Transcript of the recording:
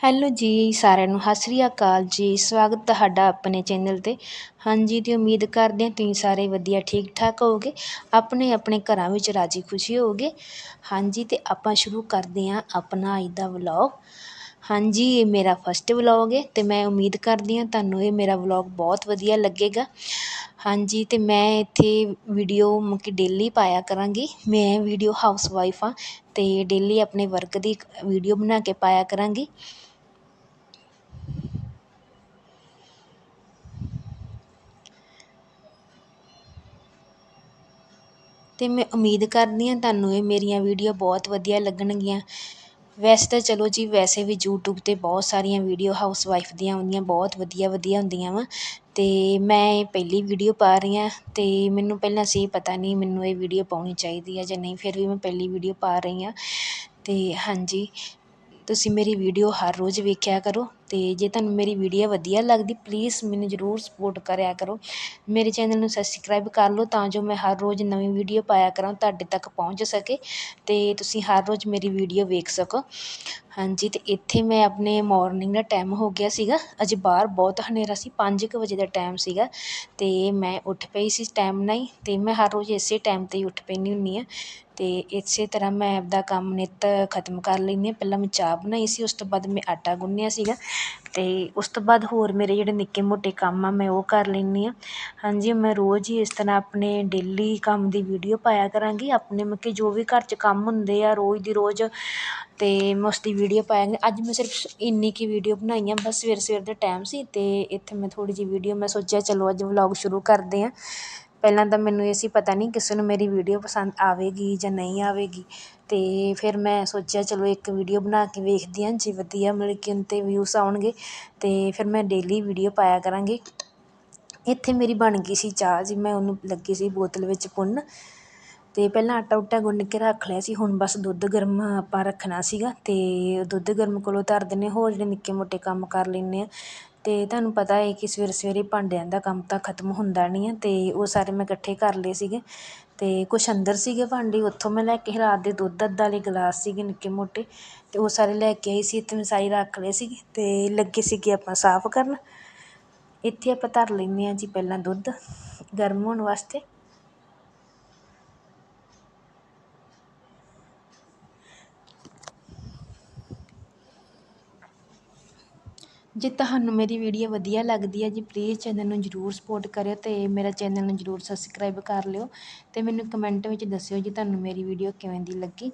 Hello ਜੀ ਸਾਰਿਆਂ ਨੂੰ, ਸਤਿ ਸ਼੍ਰੀ ਅਕਾਲ ਜੀ। ਸਵਾਗਤ ਤੁਹਾਡਾ ਆਪਣੇ ਚੈਨਲ 'ਤੇ। ਹਾਂਜੀ, ਤੇ ਉਮੀਦ ਕਰਦੇ ਹਾਂ ਤੁਸੀਂ ਸਾਰੇ ਵਧੀਆ ਠੀਕ ਠਾਕ ਹੋਵੋਗੇ। ਆਪਣੇ ਆਪਣੇ ਘਰਾਂ ਵਿੱਚ ਰਾਜੀ ਖੁਸ਼ੀ ਹੋਵੋਗੇ। ਹਾਂਜੀ, ਤੇ ਆਪਾਂ ਸ਼ੁਰੂ ਕਰਦੇ ਹਾਂ ਆਪਣਾ ਅੱਜ ਦਾ ਵਲੌਗ। ਹਾਂਜੀ, ਇਹ ਮੇਰਾ ਫਸਟ ਵਲੌਗ ਹੈ, ਤੇ ਮੈਂ ਉਮੀਦ ਕਰਦੀ ਹਾਂ ਤੁਹਾਨੂੰ ਇਹ ਮੇਰਾ ਵਲੌਗ ਬਹੁਤ ਵਧੀਆ ਲੱਗੇਗਾ। ਹਾਂਜੀ, ਤੇ ਮੈਂ ਇੱਥੇ ਵੀਡੀਓ ਮਤਲਬ ਡੇਲੀ ਪਾਇਆ ਕਰਾਂਗੀ। ਮੈਂ ਵੀਡੀਓ ਹਾਊਸ ਵਾਈਫ ਹਾਂ, ਤੇ ਡੇਲੀ ਆਪਣੇ ਵਰਕ ਦੀ ਵੀਡੀਓ ਬਣਾ ਕੇ ਪਾਇਆ ਕਰਾਂਗੀ। ਅਤੇ ਮੈਂ ਉਮੀਦ ਕਰਦੀ ਹਾਂ ਤੁਹਾਨੂੰ ਇਹ ਮੇਰੀਆਂ ਵੀਡੀਓ ਬਹੁਤ ਵਧੀਆ ਲੱਗਣਗੀਆਂ। ਵੈਸੇ ਤਾਂ ਚਲੋ ਜੀ, ਵੈਸੇ ਵੀ ਯੂਟਿਊਬ 'ਤੇ ਬਹੁਤ ਸਾਰੀਆਂ ਵੀਡੀਓ ਹਾਊਸ ਵਾਈਫ ਦੀਆਂ ਆਉਂਦੀਆਂ, ਬਹੁਤ ਵਧੀਆ ਵਧੀਆ ਹੁੰਦੀਆਂ ਵਾ। ਅਤੇ ਮੈਂ ਇਹ ਪਹਿਲੀ ਵੀਡੀਓ ਪਾ ਰਹੀ ਹਾਂ ਅਤੇ ਮੈਨੂੰ ਪਹਿਲਾਂ ਸੀ ਪਤਾ ਨਹੀਂ ਮੈਨੂੰ ਇਹ ਵੀਡੀਓ ਪਾਉਣੀ ਚਾਹੀਦੀ ਹੈ ਜਾਂ ਨਹੀਂ, ਫਿਰ ਵੀ ਮੈਂ ਪਹਿਲੀ ਵੀਡੀਓ ਪਾ ਰਹੀ ਹਾਂ। ਅਤੇ ਹਾਂਜੀ, ਤੁਸੀਂ ਮੇਰੀ ਵੀਡੀਓ ਹਰ ਰੋਜ਼ ਵੇਖਿਆ ਕਰੋ। ਅਤੇ ਜੇ ਤੁਹਾਨੂੰ ਮੇਰੀ ਵੀਡੀਓ ਵਧੀਆ ਲੱਗਦੀ ਪਲੀਜ਼ ਮੈਨੂੰ ਜ਼ਰੂਰ ਸਪੋਰਟ ਕਰਿਆ ਕਰੋ। ਮੇਰੇ ਚੈਨਲ ਨੂੰ ਸਬਸਕ੍ਰਾਈਬ ਕਰ ਲਓ ਤਾਂ ਜੋ ਮੈਂ ਹਰ ਰੋਜ਼ ਨਵੀਂ ਵੀਡੀਓ ਪਾਇਆ ਕਰਾਂ, ਤੁਹਾਡੇ ਤੱਕ ਪਹੁੰਚ ਸਕੇ ਅਤੇ ਤੁਸੀਂ ਹਰ ਰੋਜ਼ ਮੇਰੀ ਵੀਡੀਓ ਵੇਖ ਸਕੋ। ਹਾਂਜੀ ਅਤੇ ਇੱਥੇ ਮੈਂ ਆਪਣੇ ਮੋਰਨਿੰਗ ਦਾ ਟਾਈਮ ਹੋ ਗਿਆ ਸੀਗਾ। ਅਜੇ ਬਾਹਰ ਬਹੁਤ ਹਨੇਰਾ ਸੀ, ਪੰਜ ਕੁ ਵਜੇ ਦਾ ਟਾਈਮ ਸੀਗਾ ਅਤੇ ਮੈਂ ਉੱਠ ਪਈ ਸੀ ਟਾਈਮ ਨਾਲ ਹੀ ਅਤੇ ਮੈਂ ਹਰ ਰੋਜ਼ ਇਸੇ ਟਾਈਮ 'ਤੇ ਹੀ ਉੱਠ ਪੈਂਦੀ ਹੁੰਦੀ ਹਾਂ। ਅਤੇ ਇਸੇ ਤਰ੍ਹਾਂ ਮੈਂ ਆਪਦਾ ਕੰਮ ਨਿੱਤ ਖਤਮ ਕਰ ਲੈਂਦੀ ਹਾਂ। ਪਹਿਲਾਂ ਮੈਂ ਚਾਹ ਬਣਾਈ ਸੀ, ਉਸ ਤੋਂ ਬਾਅਦ ਮੈਂ ਆਟਾ ਗੁੰਨਿਆ ਸੀਗਾ। ਅਤੇ ਉਸ ਤੋਂ ਬਾਅਦ ਹੋਰ ਮੇਰੇ ਜਿਹੜੇ ਨਿੱਕੇ ਮੋਟੇ ਕੰਮ ਆ, ਮੈਂ ਉਹ ਕਰ ਲੈਂਦੀ ਹਾਂ। ਹਾਂਜੀ, ਮੈਂ ਰੋਜ਼ ਹੀ ਇਸ ਤਰ੍ਹਾਂ ਆਪਣੇ ਡੇਲੀ ਕੰਮ ਦੀ ਵੀਡੀਓ ਪਾਇਆ ਕਰਾਂਗੀ। ਆਪਣੇ ਮਤਲਬ ਕਿ ਜੋ ਵੀ ਘਰ 'ਚ ਕੰਮ ਹੁੰਦੇ ਆ, ਰੋਜ਼ ਦੀ ਰੋਜ਼ ਅਤੇ ਮੈਂ ਉਸ ਦੀ ਵੀਡੀਓ ਪਾਇਆ ਅੱਜ ਮੈਂ ਸਿਰਫ ਇੰਨੀ ਕੁ ਵੀਡੀਓ ਬਣਾਈ ਆ, ਬਸ ਸਵੇਰ ਸਵੇਰ ਦਾ ਟਾਈਮ ਸੀ ਅਤੇ ਇੱਥੇ ਮੈਂ ਥੋੜ੍ਹੀ ਜਿਹੀ ਵੀਡੀਓ ਮੈਂ ਸੋਚਿਆ, ਚਲੋ ਅੱਜ ਵਲੋਗ ਸ਼ੁਰੂ ਕਰਦੇ ਹਾਂ। ਪਹਿਲਾਂ ਤਾਂ ਮੈਨੂੰ ਇਹ ਸੀ, ਪਤਾ ਨਹੀਂ ਕਿਸੇ ਨੂੰ ਮੇਰੀ ਵੀਡੀਓ ਪਸੰਦ ਆਵੇਗੀ ਜਾਂ ਨਹੀਂ ਆਵੇਗੀ। ਅਤੇ ਫਿਰ ਮੈਂ ਸੋਚਿਆ, ਚਲੋ ਇੱਕ ਵੀਡੀਓ ਬਣਾ ਕੇ ਵੇਖਦੀ ਹਾਂ, ਜੇ ਵਧੀਆ ਮਤਲਬ ਕਿ ਉਹਦੇ 'ਤੇ ਵਿਊਸ ਆਉਣਗੇ। ਅਤੇ ਫਿਰ ਮੈਂ ਡੇਲੀ ਵੀਡੀਓ ਪਾਇਆ ਕਰਾਂਗੀ। ਇੱਥੇ ਮੇਰੀ ਬਣ ਗਈ ਸੀ ਚਾਹ ਜੀ, ਮੈਂ ਉਹਨੂੰ ਲੱਗੀ ਸੀ ਬੋਤਲ ਵਿੱਚ ਪੁੰਨ ਅਤੇ ਪਹਿਲਾਂ ਆਟਾ ਉਟਾ ਗੁੰਨ ਕੇ ਰੱਖ ਲਿਆ ਸੀ, ਹੁਣ ਬਸ ਦੁੱਧ ਗਰਮ ਆਪਾਂ ਰੱਖਣਾ ਸੀਗਾ। ਅਤੇ ਦੁੱਧ ਗਰਮ ਕੋਲੋਂ ਧਰ ਦਿੰਦੇ ਹੋਰ ਜਿਹੜੇ ਨਿੱਕੇ ਮੋਟੇ ਕੰਮ ਕਰ ਲੈਂਦੇ ਹਾਂ। ਅਤੇ ਤੁਹਾਨੂੰ ਪਤਾ ਹੈ ਕਿ ਸਵੇਰੇ ਸਵੇਰੇ ਭਾਂਡਿਆਂ ਦਾ ਕੰਮ ਤਾਂ ਖਤਮ ਹੁੰਦਾ ਨਹੀਂ ਹੈ ਅਤੇ ਉਹ ਸਾਰੇ ਮੈਂ ਇਕੱਠੇ ਕਰ ਲਏ ਸੀਗੇ। ਅਤੇ ਕੁਛ ਅੰਦਰ ਸੀਗੇ ਭਾਂਡੇ, ਉੱਥੋਂ ਮੈਂ ਲੈ ਕੇ ਰਾਤ ਦੇ ਦੁੱਧ ਅੱਧ ਵਾਲੇ ਗਲਾਸ ਸੀਗੇ ਨਿੱਕੇ ਮੋਟੇ ਅਤੇ ਉਹ ਸਾਰੇ ਲੈ ਕੇ ਆਈ ਸੀ, ਇੱਥੇ ਮੈਂ ਸਾਰੇ ਰੱਖ ਲਏ ਸੀਗੇ ਅਤੇ ਲੱਗੇ ਸੀਗੇ ਆਪਾਂ ਸਾਫ਼ ਕਰਨ। ਇੱਥੇ ਆਪਾਂ ਧਰ ਲੈਂਦੇ ਹਾਂ ਜੀ ਪਹਿਲਾਂ ਦੁੱਧ ਗਰਮ ਹੋਣ ਵਾਸਤੇ। ਜੇ ਤੁਹਾਨੂੰ ਮੇਰੀ ਵੀਡੀਓ ਵਧੀਆ ਲੱਗਦੀ ਹੈ, ਜੀ ਪਲੀਜ਼ ਚੈਨਲ ਨੂੰ ਜ਼ਰੂਰ ਸਪੋਰਟ ਕਰਿਓ ਅਤੇ ਮੇਰਾ ਚੈਨਲ ਨੂੰ ਜ਼ਰੂਰ ਸਬਸਕ੍ਰਾਈਬ ਕਰ ਲਿਓ ਅਤੇ ਮੈਨੂੰ ਕਮੈਂਟ ਵਿੱਚ ਦੱਸਿਓ ਜੀ ਤੁਹਾਨੂੰ ਮੇਰੀ ਵੀਡੀਓ ਕਿਵੇਂ ਦੀ ਲੱਗੀ।